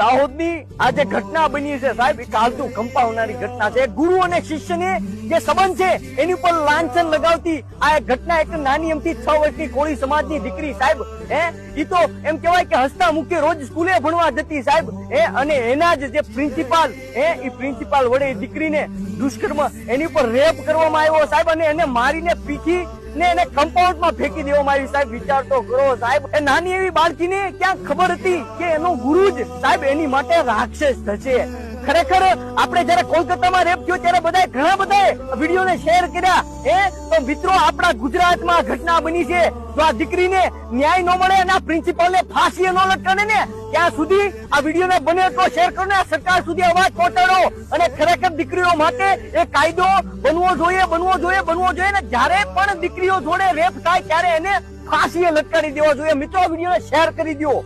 દાહોદની આ જે ઘટના બની છે સાહેબ. એ કાળતું કંપાવનારી ઘટના છે. ગુરુ અને શિષ્યને જે સંબંધ છે, એની ઉપર લાંછન લગાવતી આ ઘટના એક નાની એમથી છ વર્ષની કોળી સમાજની દીકરી સાહેબ, હે? એ તો એમ કહેવાય કે હસતા મુખે રોજ સ્કૂલે ભણવા જતી સાહેબ, હે? અને એના જ જે પ્રિન્સિપાલ, હે? એ પ્રિન્સિપાલ વડે દીકરીને દુષ્કર્મ એની ઉપર રેપ કરવામાં આવ્યો સાહેબ, અને એને મારીને પીઠી ને એને કમ્પાઉન્ડમાં ફેંકી દેવામાં આવી સાહેબ, વિચાર તો કરો સાહેબ. એ નાની એવી બાળકીને ક્યાં ખબર હતી કે એનો ગુરુ જ સાહેબ એની માટે રાક્ષસ થશે? ખરેખર આપણે જયારે કોલકાતામાં રેપ થયો ત્યારે બધાએ વિડીયોને શેર કર્યા. હે? તો મિત્રો, આપણા ગુજરાતમાં ઘટના બની છે. જો આ દીકરીને ન્યાય ન મળે અને આ પ્રિન્સિપલને ફાંસી ન લટકાને ને, ત્યાં સુધી આ વિડીયોને બને એટલો શેર કરો ને સરકાર સુધી અવાજ પહોંચાડો. અને ખરેખર દીકરીઓ માટે એ કાયદો બનવો જોઈએ બનવો જોઈએ બનવો જોઈએ ને, જ્યારે પણ દીકરીઓ જોડે રેપ થાય, ત્યારે એને ફાંસીએ લટકાવી દેવો જોઈએ. મિત્રો વીડિયો વિડીયોને શેર કરી દો